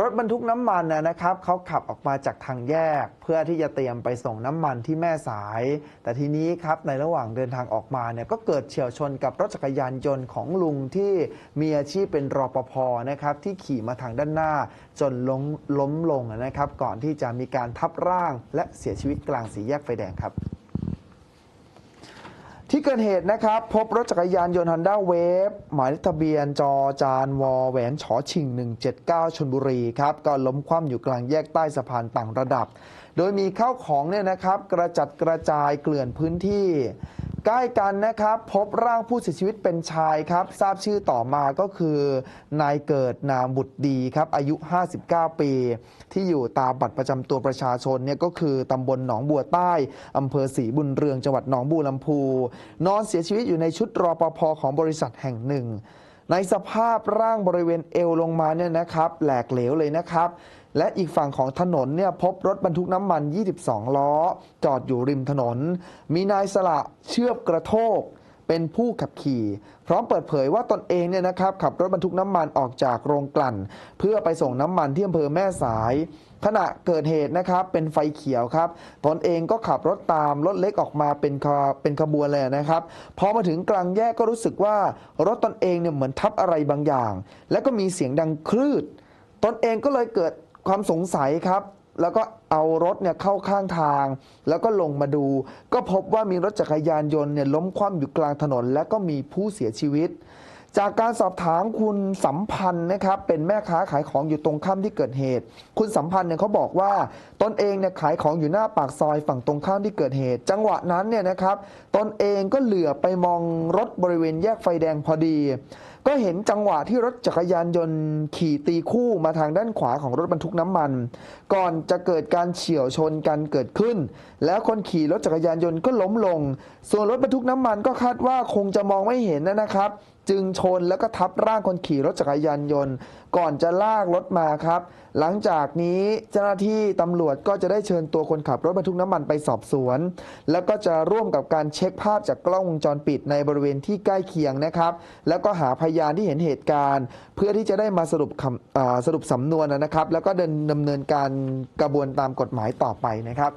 รถบรรทุกน้ำมันนะครับเขาขับออกมาจากทางแยก เพื่อที่จะเตรียมไปส่งน้ำมันที่แม่สาย แต่ทีนี้ครับในระหว่างเดินทางออกมาเนี่ยก็เกิดเฉียวชนกับรถจักรยานยนต์ของลุงที่มีอาชีพเป็นรปภนะครับที่ขี่มาทางด้านหน้า จนล้มล้มลงนะครับ ก่อนที่จะมีการทับร่างและเสียชีวิตกลางสี่แยกไฟแดงครับ ที่เกิดเหตุนะครับ พบรถจักรยานยนต์ Honda Wave หมายเลขทะเบียนจอจานวอแหวนฉอชิง 179ชนบุรีครับ ก็ล้มคว่ำอยู่กลางแยกใต้สะพานต่างระดับ โดยมีข้าวของเนี่ยนะครับ กระจัดกระจายเกลื่อนพื้นที่ ใกล้กันนะครับพบร่างผู้เสียชีวิตเป็นชายครับ ทราบชื่อต่อมาก็คือนายเกิดนามบุตรดีครับอายุ 59 ปี ที่อยู่ตามบัตรประจำตัวประชาชนเนี่ยก็คือตำบลหนองบัวใต้อำเภอศรีบุญเรืองจังหวัดหนองบัวลำพู นอนเสียชีวิตอยู่ในชุดรอปภของบริษัทแห่งหนึ่ง ในสภาพร่างบริเวณเอวลงมาเนี่ยนะครับ แหลกเหลวเลยนะครับ และอีกฝั่งของถนนเนี่ยพบรถบรรทุกน้ำมัน 22 ล้อ จอดอยู่ริมถนน มีนายสละเชือบกระโทก เป็นผู้ขับขี่ พร้อมเปิดเผยว่าตนเองเนี่ยนะครับขับรถบรรทุกน้ำมันออกจากโรงกลั่น เพื่อไปส่งน้ำมันที่อำเภอแม่สาย ขณะเกิดเหตุนะครับเป็นไฟเขียวครับ ตนเองก็ขับรถตามรถเล็กออกมาเป็นขเป็นขบวนเลยนะครับพอมาถึงกลางแยกก็รู้สึกว่ารถตนเองเนี่ยเหมือนทับอะไรบางอย่าง แล้วก็มีเสียงดังคลืด ตนเองก็เลยเกิดความสงสัยครับ แล้วก็เอารถเนี่ยเข้าข้างทาง แล้วก็ลงมาดู ก็พบว่ามีรถจักรยานยนต์เนี่ยล้มคว่ำอยู่กลางถนน และก็มีผู้เสียชีวิต จากการสอบถามคุณสัมพันธ์นะครับเป็นแม่ค้าขายของอยู่ตรงข้ามที่เกิดเหตุ คุณสัมพันธ์เนี่ยเขาบอกว่าตนเองเนี่ยขายของอยู่หน้าปากซอยฝั่งตรงข้ามที่เกิดเหตุ จังหวะนั้นเนี่ยนะครับตนเองก็เหลือไปมองรถบริเวณแยกไฟแดงพอดี ก็เห็นจังหวะที่รถจักรยานยนต์ขี่ตีคู่มาทางด้านขวาของรถบรรทุกน้ำมัน ก่อนจะเกิดการเฉี่ยวชนกันเกิดขึ้น แล้วคนขี่รถจักรยานยนต์ก็ล้มลง ส่วนรถบรรทุกน้ำมันก็คาดว่าคงจะมองไม่เห็นนะครับจึงชนแล้วก็ทับร่างคนขี่รถจักรยานยนต์ ก่อนจะลากรถมาครับ หลังจากนี้เจ้าหน้าที่ตำรวจก็จะได้เชิญตัวคนขับรถบรรทุกน้ำมันไปสอบสวน แล้วก็จะร่วมกับการเช็คภาพจากกล้องวงจรปิดในบริเวณที่ใกล้เคียงนะครับ แล้วก็หาพยานที่เห็นเหตุการณ์ เพื่อที่จะได้มาสรุปสรุปสำนวนนะครับ แล้วก็เดินดำเนินการกระบวนตามกฎหมายต่อไปนะครับ